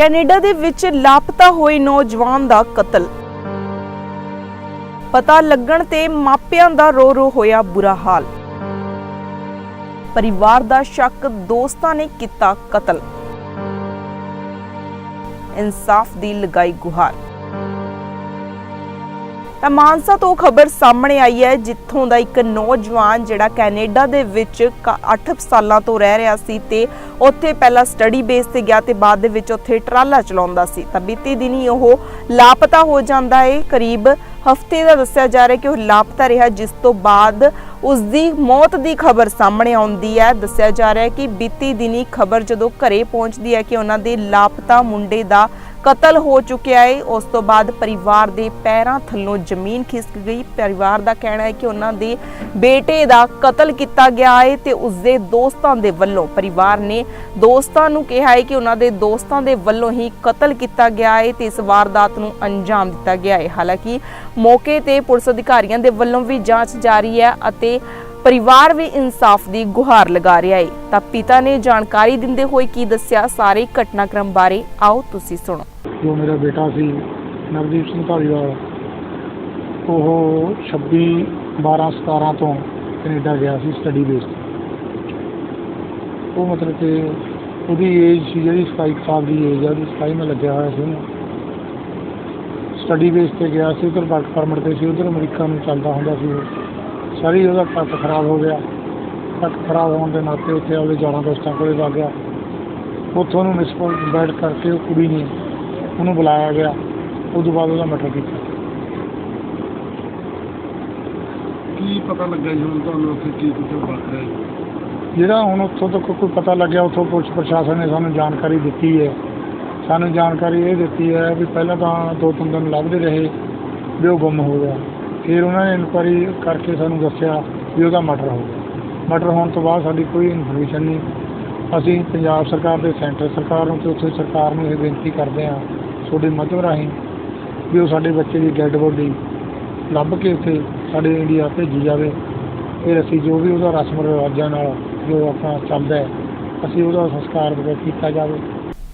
Canada ਦੇ ਵਿੱਚ ਲਾਪਤਾ ਹੋਏ ਨੌਜਵਾਨ ਦਾ ਕਤਲ। ਪਤਾ ਲੱਗਣ ਤੇ ਮਾਪਿਆਂ ਦਾ ਰੋ ਰੋ ਹੋਇਆ ਬੁਰਾ ਹਾਲ। ਪਰਿਵਾਰ ਦਾ ਸ਼ੱਕ ਦੋਸਤਾਂ ਨੇ ਕੀਤਾ ਕਤਲ। ਇਨਸਾਫ ਦੀ ਲਗਾਈ ਗੁਹਾਰ। ਤਾਂ ਮਾਨਸਾ ਤੋਂ ਖਬਰ ਸਾਹਮਣੇ ਆਈ ਹੈ, ਜਿੱਥੋਂ ਦਾ ਇੱਕ ਨੌਜਵਾਨ ਜਿਹੜਾ ਕੈਨੇਡਾ ਦੇ ਵਿੱਚ 8 ਸਾਲਾਂ ਤੋਂ ਰਹਿ ਰਿਹਾ ਸੀ ਤੇ ਉੱਥੇ ਪਹਿਲਾਂ ਸਟੱਡੀ ਬੇਸ ਤੇ ਗਿਆ ਤੇ ਬਾਅਦ ਦੇ ਵਿੱਚ ਉੱਥੇ ਟਰਾਲਾ ਚਲਾਉਂਦਾ ਸੀ। ਤਾਂ ਬੀਤੀ ਦਿਨੀ ਉਹ ਲਾਪਤਾ ਹੋ ਜਾਂਦਾ ਹੈ ਕਰੀਬ ਹਫ਼ਤੇ ਦਾ ਦੱਸਿਆ ਜਾ ਰਿਹਾ ਕਿ ਉਹ ਲਾਪਤਾ ਰਿਹਾ, ਜਿਸ ਤੋਂ ਬਾਅਦ ਉਸ ਦੀ ਮੌਤ ਦੀ ਖਬਰ ਸਾਹਮਣੇ ਆਉਂਦੀ ਹੈ। ਦੱਸਿਆ ਜਾ ਰਿਹਾ ਹੈ ਕਿ ਬੀਤੀ ਦਿਨੀ ਖਬਰ ਜਦੋਂ ਘਰੇ ਪਹੁੰਚਦੀ ਹੈ ਕਿ ਉਹਨਾਂ ਦੇ ਲਾਪਤਾ ਮੁੰਡੇ ਦਾ ਕਤਲ ਹੋ ਚੁੱਕਿਆ ਹੈ, ਉਸ ਤੋਂ ਬਾਅਦ ਪਰਿਵਾਰ ਦੇ ਪੈਰਾਂ ਥੱਲੋਂ ਜ਼ਮੀਨ ਖਿਸਕ ਗਈ। ਪਰਿਵਾਰ ਦਾ ਕਹਿਣਾ ਹੈ ਕਿ ਉਹਨਾਂ ਦੇ ਬੇਟੇ ਦਾ ਕਤਲ ਕੀਤਾ ਗਿਆ ਹੈ ਤੇ ਉਸ ਦੇ ਦੋਸਤਾਂ ਦੇ ਵੱਲੋਂ, ਪਰਿਵਾਰ ਨੇ ਦੋਸਤਾਂ ਨੂੰ ਕਿਹਾ ਹੈ ਕਿ ਉਹਨਾਂ ਦੇ ਦੋਸਤਾਂ ਦੇ ਵੱਲੋਂ ਹੀ ਕਤਲ ਕੀਤਾ ਗਿਆ ਹੈ ਤੇ ਇਸ ਵਾਰਦਾਤ ਨੂੰ ਅੰਜਾਮ ਦਿੱਤਾ ਗਿਆ ਹੈ। ਹਾਲਾਂਕਿ ਮੌਕੇ ਤੇ ਪੁਲਿਸ ਅਧਿਕਾਰੀਆਂ ਦੇ ਵੱਲੋਂ ਵੀ ਜਾਂਚ ਜਾਰੀ ਹੈ ਅਤੇ ਪਰਿਵਾਰ ਵੀ ਇਨਸਾਫ ਦੀ ਗੁਹਾਰ ਲਗਾ ਰਿਹਾ ਹੈ। ਤਾਂ ਪਿਤਾ ਨੇ ਜਾਣਕਾਰੀ ਦਿੰਦੇ ਹੋਏ ਕੀ ਦੱਸਿਆ? ਸਾਰੇ ਘਟਨਾਕ੍ਰਮ ਬਾਰੇ ਆਓ, ਤੁਸੀਂ ਸੁਣੋ। ਜੋ ਮੇਰਾ ਬੇਟਾ ਸੀ, ਨਵਦੀਪ ਸਿੰਘ ਧਾਲੀਵਾਲ, ਉਹ 26 12 17 ਤੋਂ ਕੈਨੇਡਾ ਗਿਆ ਸੀ ਸਟੱਡੀ ਬੇਸ ਤੇ। ਉਹ ਮਤਲਬ ਕਿ ਉਹਦੀ ਏਜ ਸੀ ਜਿਹੜੀ 27 ਕੁ ਸਾਲ ਦੀ ਏਜ ਆ, ਉਹਦੀ 27 ਨਾਲ ਲੱਗਿਆ ਹੋਇਆ ਸੀ ਉਹਨੂੰ। ਸਟੱਡੀ ਬੇਸ ਤੇ ਗਿਆ ਸੀ ਉਧਰ ਵਰਕ ਪਰਮਿਟ ਤੇ ਸੀ ਉਧਰ ਅਮਰੀਕਾ ਨੂੰ ਚੱਲਦਾ ਹੁੰਦਾ ਸੀ ਉਹ। ਸਾਰੀ ਉਹਦਾ ਟੱਕ ਖਰਾਬ ਹੋ ਗਿਆ। ਟੱਕ ਖਰਾਬ ਹੋਣ ਦੇ ਨਾਤੇ ਉੱਥੇ ਉਹਦੇ ਯਾਰਾਂ ਦੋਸਤਾਂ ਕੋਲੇ ਲੱਗ ਗਿਆ। ਉੱਥੋਂ ਉਹਨੂੰ ਮਿਸਪੋਲ ਬੈਠ ਕਰਕੇ ਉਹ ਕੁੜੀ ਨੇ ਉਹਨੂੰ ਬੁਲਾਇਆ ਗਿਆ। ਉਸ ਤੋਂ ਬਾਅਦ ਉਹਦਾ ਮਰਡਰ ਕੀਤਾ। ਕੀ ਪਤਾ ਲੱਗਾ ਜੀ ਹੁਣ ਤੁਹਾਨੂੰ ਉੱਥੇ ਕੀ ਕੁਝ ਵਾਪਰ ਰਿਹਾ ਜੀ? ਜਿਹੜਾ ਹੁਣ ਉੱਥੋਂ ਤੱਕ ਕੋਈ ਪਤਾ ਲੱਗਿਆ ਉੱਥੋਂ ਪੁਲਿਸ ਪ੍ਰਸ਼ਾਸਨ ਨੇ ਸਾਨੂੰ ਜਾਣਕਾਰੀ ਦਿੱਤੀ ਹੈ। ਸਾਨੂੰ ਜਾਣਕਾਰੀ ਇਹ ਦਿੱਤੀ ਹੈ ਵੀ ਪਹਿਲਾਂ ਤਾਂ ਦੋ ਤਿੰਨ ਦਿਨ ਲੱਭਦੇ ਰਹੇ ਵੀ ਉਹ ਗੁੰਮ ਹੋ ਗਿਆ। ਫਿਰ ਉਹਨਾਂ ਨੇ ਇਨਕੁਆਇਰੀ ਕਰਕੇ ਸਾਨੂੰ ਦੱਸਿਆ ਵੀ ਉਹਦਾ ਮਰਡਰ ਹੋ ਗਿਆ। ਮਰਡਰ ਹੋਣ ਤੋਂ ਬਾਅਦ ਸਾਡੀ ਕੋਈ ਇਨਫੋਰਮੇਸ਼ਨ ਨਹੀਂ। ਅਸੀਂ ਪੰਜਾਬ ਸਰਕਾਰ ਤੇ ਸੈਂਟਰ ਸਰਕਾਰ ਨੂੰ ਤੇ ਉੱਥੇ ਸਰਕਾਰ ਨੂੰ ਇਹ ਬੇਨਤੀ ਕਰਦੇ ਹਾਂ ਤੁਹਾਡੇ ਮਾਧਿਅਮ ਰਾਹੀਂ ਵੀ ਉਹ ਸਾਡੇ ਬੱਚੇ ਦੀ ਡੈੱਡ ਬੋਡੀ ਲੱਭ ਕੇ ਉੱਥੇ ਸਾਡੇ ਇੰਡੀਆ ਭੇਜੀ ਜਾਵੇ। ਫਿਰ ਅਸੀਂ ਜੋ ਵੀ ਉਹਦਾ ਰਸਮ ਰਿਵਾਜਾਂ ਨਾਲ ਜੋ ਆਪਣਾ ਚੱਲਦਾ ਅਸੀਂ ਉਹਦਾ ਸੰਸਕਾਰ ਕੀਤਾ ਜਾਵੇ।